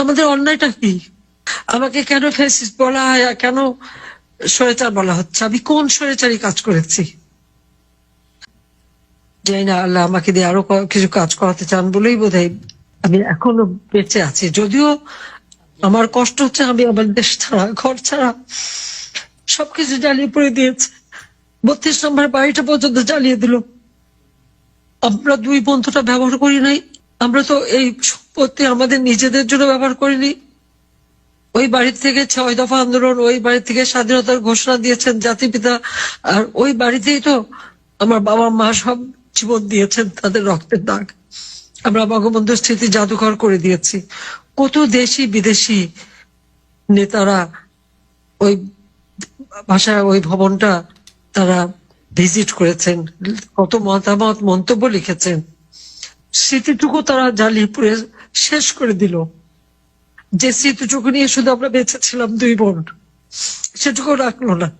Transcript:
আমাদের অন্যায়টা কি? আমাকে কেন ফেসিস বলা হয় কেন স্বৈরাচার বলা হচ্ছে? আমি কোন স্বৈরাচারী কাজ করেছি? জানি না, আল্লাহ আমাকে দিয়ে আরও কিছু কাজ করাতে চান বলেই বোধহয় আমি এখনও বেঁচে আছি। যদিও আমার কষ্ট হচ্ছে, আমি আমার দেশ ছাড়া, ঘর ছাড়া সবকিছু জ্বালিয়ে পড়ে দিয়েছে। বত্রিশ নম্বর বাড়িটা পর্যন্ত জ্বালিয়ে দিল। আমরা দুই বন্ধুটা ব্যবহার করি নাই। আমরা তো এই সম্পত্তি আমাদের নিজেদের জন্য ব্যবহার করিনি। ওই বাড়ি থেকে ছয় দফা আন্দোলন, ওই বাড়ি থেকে স্বাধীনতার ঘোষণা দিয়েছেন জাতিপিতা আর ওই বাড়িতেই তো আমার বাবা মা সব জীবন দিয়েছেন তাদের রক্তের দাগ। আমরা বঙ্গবন্ধু স্মৃতি জাদুঘর করে দিয়েছি। কত দেশি বিদেশি নেতারা ওই ভাষায় ওই ভবনটা তারা ভিজিট করেছেন, কত মতামত, মন্তব্য লিখেছেন। স্মৃতিটুকু তারা জ্বালিয়ে পুড়ে শেষ করে দিল। যে স্মৃতিটুকু নিয়ে শুধু আমরা বেঁচে ছিলাম দুই বোন সেটুকু রাখল না।